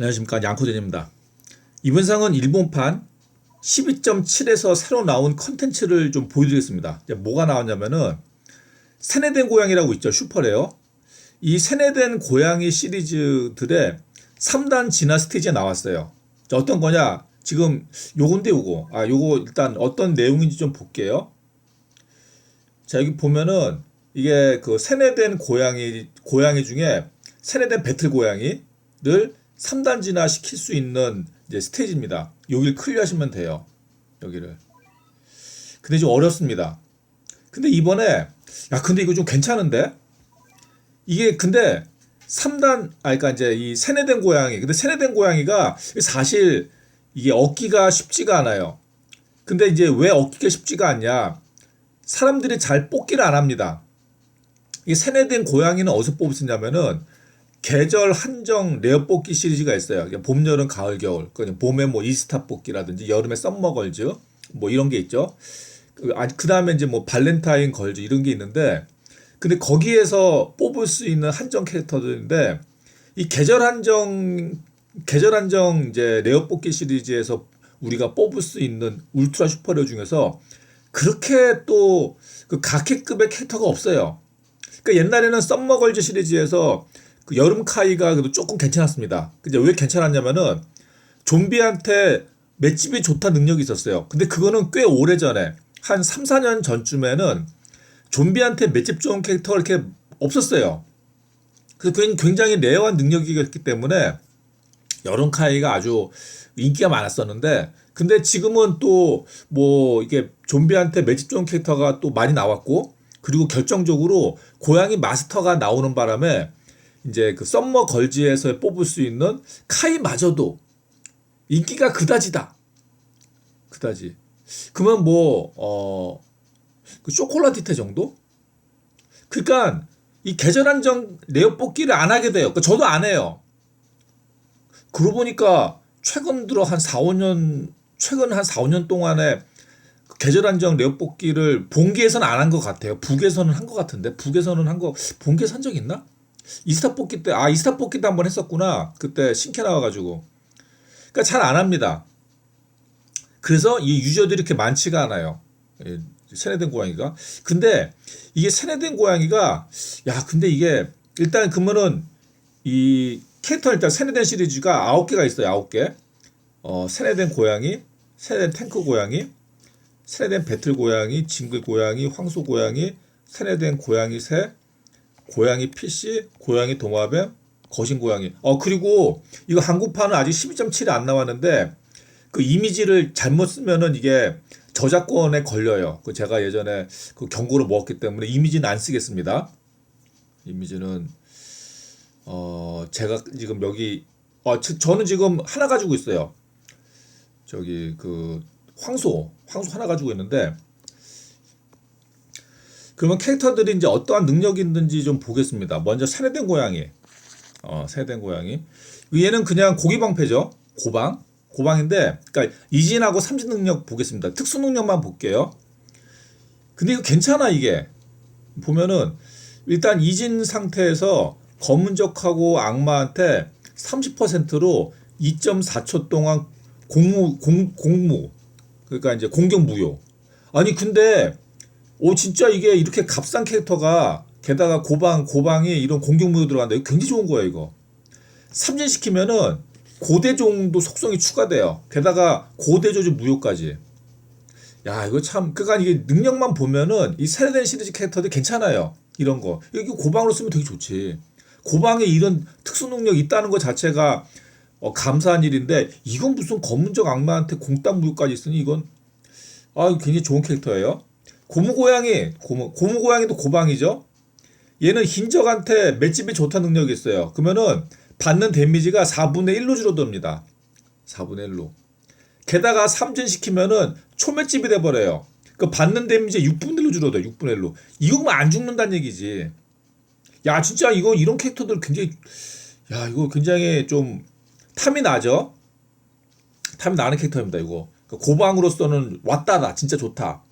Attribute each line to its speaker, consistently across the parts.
Speaker 1: 안녕하십니까 양코전입니다. 이번 상은 일본판 12.7에서 새로 나온 컨텐츠를 좀 보여드리겠습니다. 뭐가 나왔냐면은 세뇌된 고양이라고 있죠 슈퍼레어. 이 세뇌된 고양이 시리즈들의 3단 진화 스테이지가 나왔어요. 자, 어떤 거냐? 지금 요건데 요거. 아 요거 일단 어떤 내용인지 좀 볼게요. 자 여기 보면은 이게 그 세뇌된 고양이 고양이 중에 세뇌된 배틀 고양이를 3단 진화 시킬 수 있는 이제 스테이지입니다. 여기를 클리어하시면 돼요. 여기를. 근데 좀 어렵습니다. 근데 이번에 야 근데 이거 좀 괜찮은데 이게 근데 3단 아 그러니까 이제 이 세뇌된 고양이 근데 세뇌된 고양이가 사실 이게 얻기가 쉽지가 않아요. 근데 이제 왜 얻기가 쉽지가 않냐? 사람들이 잘 뽑기를 안 합니다. 이 세뇌된 고양이는 어디서 있냐면은 계절 한정 레어 뽑기 시리즈가 있어요. 봄, 여름, 가을, 겨울. 그냥 봄에 뭐 이스타 뽑기라든지 여름에 썸머 걸즈 뭐 이런 게 있죠. 그 다음에 이제 뭐 발렌타인 걸즈 이런 게 있는데 근데 거기에서 뽑을 수 있는 한정 캐릭터들인데 이 계절 한정 계절 한정 이제 레어 뽑기 시리즈에서 우리가 뽑을 수 있는 울트라 슈퍼레어 중에서 그렇게 또 그 각해급의 캐릭터가 없어요. 그러니까 옛날에는 썸머 걸즈 시리즈에서 그 여름 카이가 그래도 조금 괜찮았습니다. 근데 왜 괜찮았냐면은 좀비한테 맷집이 좋다 능력이 있었어요. 근데 그거는 꽤 오래 전에 한 3, 4년 전쯤에는 좀비한테 맷집 좋은 캐릭터가 이렇게 없었어요. 그래서 굉장히 레어한 능력이었기 때문에 여름 카이가 아주 인기가 많았었는데 근데 지금은 또 뭐 이게 좀비한테 맷집 좋은 캐릭터가 또 많이 나왔고 그리고 결정적으로 고양이 마스터가 나오는 바람에 이제 그 썸머 걸즈에서 뽑을 수 있는 카이마저도 인기가 그다지다. 그다지. 그러면 뭐, 어, 그 쇼콜라티테 정도? 그러니까 이 계절 한정 레어 뽑기를 안 하게 돼요. 그러니까 저도 안 해요. 그러고 보니까 최근 들어 한 4, 5년, 최근 한 4, 5년 동안에 계절 한정 레어 뽑기를 본계에서는 안 한 것 같아요. 북에서는 한 것 같은데 북에서는 한 거 본계에서 한 적 있나? 이스타 뽑기 때, 아, 이스타 뽑기 때 한번 했었구나. 그때 신캐 나와가지고. 그러니까 잘 안 합니다. 그래서 이 유저들이 이렇게 많지가 않아요. 예, 세뇌된 고양이가. 근데 이게 세뇌된 고양이가, 야, 근데 이게, 일단 그러면은 이 캐릭터 일단 세뇌된 시리즈가 아홉 개가 있어요. 아홉 개. 어, 세뇌된 고양이, 세뇌된 탱크 고양이, 세뇌된 배틀 고양이, 징글 고양이, 황소 고양이, 세뇌된 고양이 새, 고양이 PC, 고양이 동화뱀, 거신 고양이. 어 그리고 이거 한국판은 아직 12.7이 안 나왔는데 그 이미지를 잘못 쓰면은 이게 저작권에 걸려요. 그 제가 예전에 그 경고를 먹었기 때문에 이미지는 안 쓰겠습니다. 이미지는 어 제가 지금 여기 어 저- 저는 지금 하나 가지고 있어요. 저기 그 황소 황소 하나 가지고 있는데 그러면 캐릭터들이 이제 어떠한 능력이 있는지 좀 보겠습니다. 먼저 세뇌된 고양이. 어, 세뇌된 고양이. 얘는 그냥 고기 방패죠. 고방. 고방인데, 그러니까 이진하고 삼진 능력 보겠습니다. 특수 능력만 볼게요. 근데 이거 괜찮아, 이게. 보면은, 일단 이진 상태에서 검은적하고 악마한테 30%로 2.4초 동안 공무, 공, 공무. 그러니까 이제 공격 무효. 아니, 근데 오 진짜 이게 이렇게 값싼 캐릭터가 게다가 고방 고방이 이런 공격 무효 들어간다. 이거 굉장히 좋은 거예요 이거. 삼진시키면은 고대종도 속성이 추가돼요. 게다가 고대조주 무효까지. 야 이거 참 그러니까 이게 능력만 보면은 이 세대된 시리즈 캐릭터들 괜찮아요. 이런 거 여기 고방으로 쓰면 되게 좋지. 고방에 이런 특수 능력 있다는 것 자체가 어, 감사한 일인데 이건 무슨 검은적 악마한테 공땅 무효까지 있으니 이건 아 굉장히 좋은 캐릭터예요. 고무 고양이 고무 고무 고양이도 고방이죠. 얘는 흰적한테 맷집이 좋다는 능력이 있어요. 그러면은 받는 데미지가 4분의 1로 줄어듭니다. 4분의 1로. 게다가 삼진시키면은 초맷집이 돼버려요. 그 받는 데미지 6분의 1로 줄어들어요. 6분의 1로. 이거만 안 죽는다는 얘기지. 야 진짜 이거 이런 캐릭터들 굉장히 야 이거 굉장히 좀 탐이 나죠. 탐이 나는 캐릭터입니다. 이거 그러니까 고방으로서는 왔다다 진짜 좋다.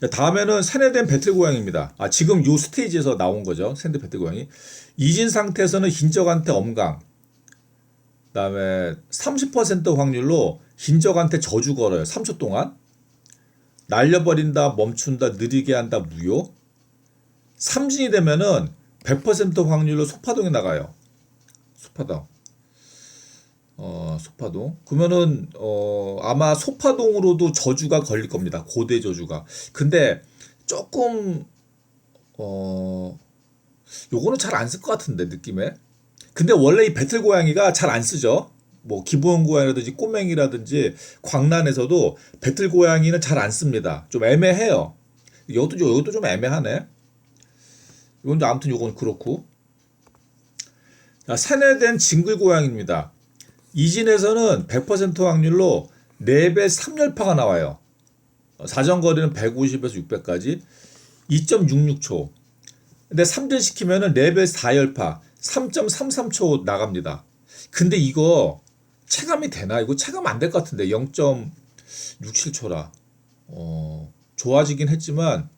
Speaker 1: 자, 다음에는 세뇌된 배틀 고양이입니다. 아, 지금 요 스테이지에서 나온 거죠. 세뇌된 배틀 고양이. 이진 상태에서는 흰적한테 엄강. 그다음에 30% 확률로 hin적한테 저주 걸어요. 3초 동안. 날려버린다, 멈춘다, 느리게 한다, 무효. 삼진이 되면은 100% 확률로 소파동에 나가요. 소파동. 어, 소파동. 그러면은 어, 아마 소파동으로도 저주가 걸릴 겁니다. 고대 저주가. 근데 조금 어 요거는 잘 안 쓸 것 같은데 느낌에. 근데 원래 이 배틀 고양이가 잘 안 쓰죠. 뭐 기본 고양이라든지 꼬맹이라든지 광란에서도 배틀 고양이는 잘 안 씁니다. 좀 애매해요. 이것도 이것도 좀 애매하네. 이건 아무튼 요건 그렇고. 자, 세뇌된 징글 고양이입니다. 이진에서는 100% 확률로 4배 3열파가 나와요. 어, 사정거리는 150에서 600까지 2.66초. 근데 3전 시키면은 4배 4열파 3.33초 나갑니다. 근데 이거 체감이 되나? 이거 체감 안 될 것 같은데 0.67초라. 어, 좋아지긴 했지만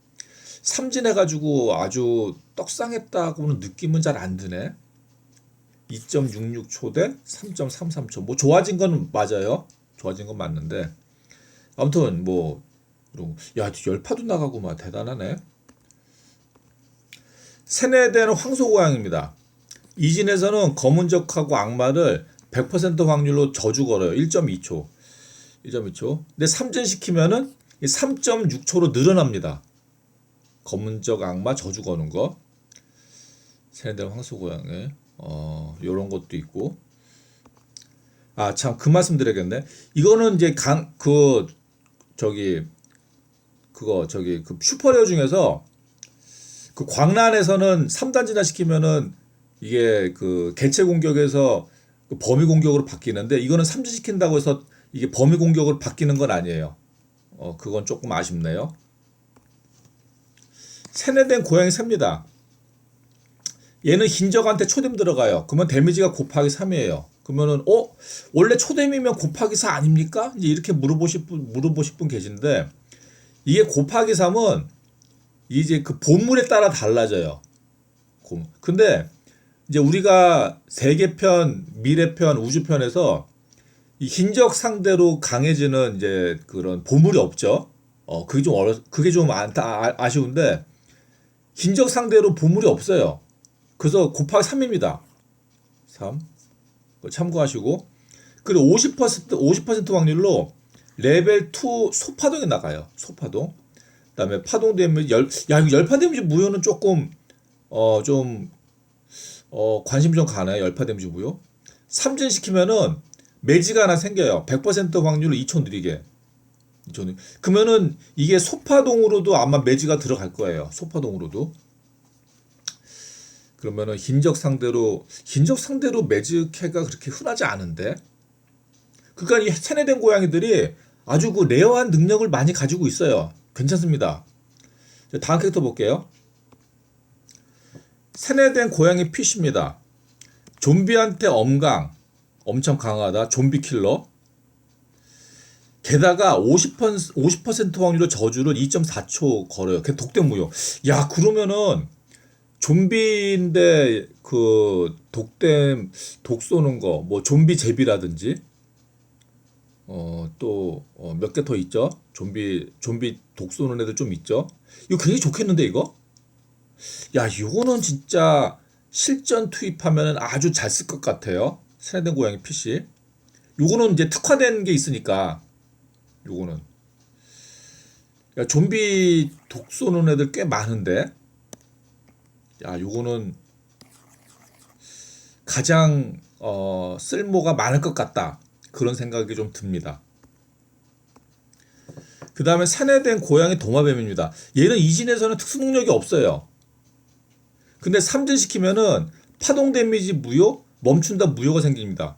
Speaker 1: 삼진해가지고 아주 떡상했다고는 느낌은 잘 안 드네. 2.66초 대 3.33초. 뭐 좋아진 건 맞아요. 좋아진 건 맞는데 아무튼 뭐 야 열파도 나가고 막 대단하네. 세뇌되는 황소고양입니다. 이진에서는 검은적하고 악마를 100% 확률로 저주 걸어요. 1.2초. 1.2초. 근데 삼진시키면은 3.6초로 늘어납니다. 검은적 악마 저주 거는 거. 세뇌되는 황소고양이. 어, 요런 것도 있고. 아, 참, 그 말씀 드려야겠네. 이거는 이제 강, 그, 저기, 그거, 저기, 그 슈퍼레어 중에서 그 광란에서는 3단 진화 시키면은 이게 그 개체 공격에서 그 범위 공격으로 바뀌는데 이거는 삼진 시킨다고 해서 이게 범위 공격으로 바뀌는 건 아니에요. 어, 그건 조금 아쉽네요. 세뇌된 고양이 셉니다. 얘는 흰적한테 초뎀 들어가요. 그러면 데미지가 곱하기 3이에요. 그러면은 어 원래 초뎀이면 곱하기 4 아닙니까? 이제 이렇게 물어보실 분 물어보실 분 계신데 이게 곱하기 3은 이제 그 본물에 따라 달라져요. 곰. 근데 이제 우리가 세계편, 미래편, 우주편에서 이 흰적 상대로 강해지는 이제 그런 보물이 없죠. 어 그게 좀 어려 그게 좀 안타 아- 아쉬운데 흰적 상대로 보물이 없어요. 그래서 곱하기 3입니다. 3. 그거 참고하시고. 그리고 50% 50% 확률로 레벨 2 소파동에 나가요. 소파동. 그다음에 파동 데미지 열, 야, 이거 열파 데미지 무효는 조금 어 좀 어, 관심 좀 가나요? 열파 데미지 무효. 삼진 시키면은 매지가 하나 생겨요. 100% 확률로 2초 느리게. 2초 느리게. 그러면은 이게 소파동으로도 아마 매지가 들어갈 거예요. 소파동으로도. 그러면은 흰적 상대로 흰적 상대로 매직해가 그렇게 흔하지 않은데? 그러니까 이 세뇌된 고양이들이 아주 그 레어한 능력을 많이 가지고 있어요. 괜찮습니다. 자, 다음 캐릭터 볼게요. 세뇌된 고양이 피쉬입니다. 좀비한테 엄강 엄청 강하다. 좀비 킬러. 게다가 50% 50% 확률로 저주를 2.4초 걸어요. 걔 독대 무효. 야 그러면은 좀비인데 그 독댐 독 쏘는 거 뭐 좀비 제비라든지 어 또 몇 개 더 있죠? 좀비 좀비 독 쏘는 애들 좀 있죠? 이거 굉장히 좋겠는데 이거? 야 이거는 진짜 실전 투입하면 아주 잘 쓸 것 같아요. 세뇌된 고양이 PC 요거는 이제 특화된 게 있으니까 요거는. 야 좀비 독 쏘는 애들 꽤 많은데 야, 요거는 가장 어, 쓸모가 많을 것 같다. 그런 생각이 좀 듭니다. 그 다음에 세뇌된 고양이 도마뱀입니다. 얘는 이진에서는 특수 능력이 없어요. 근데 삼진시키면은 파동 데미지 무효, 멈춘다 무효가 생깁니다.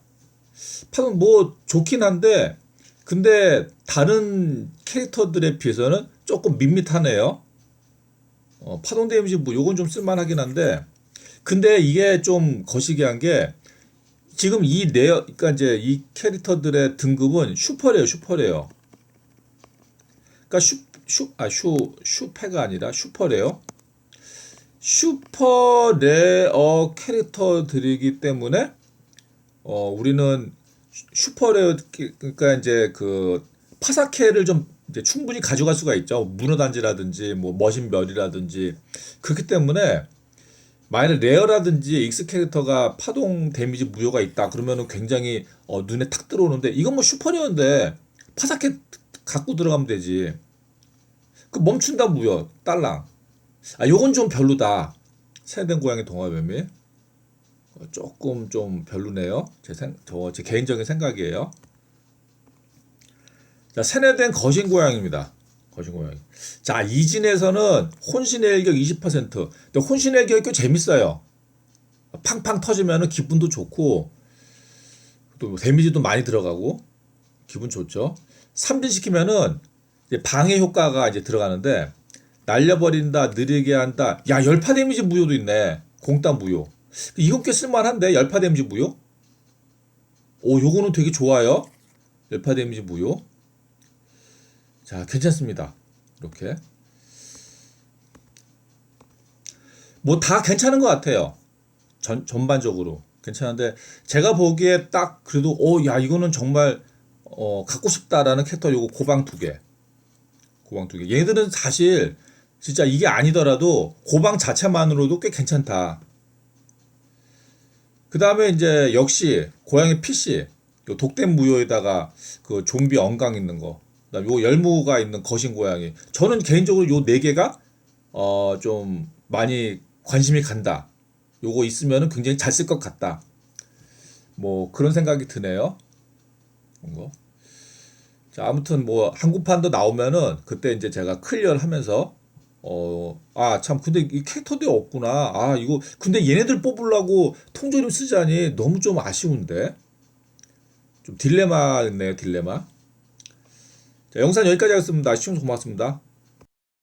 Speaker 1: 파동 뭐 좋긴 한데, 근데 다른 캐릭터들에 비해서는 조금 밋밋하네요. 어, 파동 데미지 뭐 요건 좀 쓸만하긴 한데 근데 이게 좀 거시기한 게 지금 이 레어 그러니까 이제 이 캐릭터들의 등급은 슈퍼래요 슈퍼래요. 그러니까 슈 슈 아 슈 슈페가 아니라 슈퍼래요. 슈퍼 레어 캐릭터들이기 때문에 어 우리는 슈- 슈퍼레어 그러니까 이제 그 파사케를 좀 이제 충분히 가져갈 수가 있죠. 문어 단지라든지 뭐 머신별이라든지 그렇기 때문에 만약 레어라든지 익스 캐릭터가 파동 데미지 무효가 있다 그러면은 굉장히 어, 눈에 탁 들어오는데 이건 뭐 슈퍼레어인데 파사케 갖고 들어가면 되지. 그 멈춘다 무효 딸랑. 아 요건 좀 별로다. 세된 고양이 동화뱀이 어, 조금 좀 별로네요. 제 생, 저 제 개인적인 생각이에요. 자, 세뇌된 거신 고양이입니다. 거신 고양이. 자, 이진에서는 혼신의 일격 20%. 근데 혼신의 일격이 꽤 재밌어요. 팡팡 터지면은 기분도 좋고 또 데미지도 많이 들어가고 기분 좋죠. 삼진시키면은 방해 효과가 이제 들어가는데 날려버린다, 느리게 한다. 야, 열파 데미지 무효도 있네. 공따 무효. 이건 꽤 쓸만한데 열파 데미지 무효? 오, 요거는 되게 좋아요. 열파 데미지 무효. 자, 괜찮습니다. 이렇게. 뭐 다 괜찮은 것 같아요. 전, 전반적으로. 괜찮은데, 제가 보기에 딱 그래도, 오, 야, 이거는 정말, 어, 갖고 싶다라는 캐릭터 요거 고방 두 개. 고방 두 개. 얘들은 사실, 진짜 이게 아니더라도 고방 자체만으로도 꽤 괜찮다. 그 다음에 이제 역시 고양이 PC 요 독된 무효에다가 그 좀비 엉강 있는 거 그다음 요 열무가 있는 거신 고양이 저는 개인적으로 요 네 개가 어 좀 많이 관심이 간다 요거 있으면은 굉장히 잘 쓸 것 같다 뭐 그런 생각이 드네요 뭔가 자 아무튼 뭐 한국판도 나오면은 그때 이제 제가 클리어를 하면서 어, 아, 참, 근데 이 캐릭터들이 없구나. 아, 이거, 근데 얘네들 뽑으려고 통조림 쓰자니 너무 좀 아쉬운데. 좀 딜레마였네요, 딜레마. 자, 영상 여기까지 하겠습니다. 시청해주셔서 고맙습니다.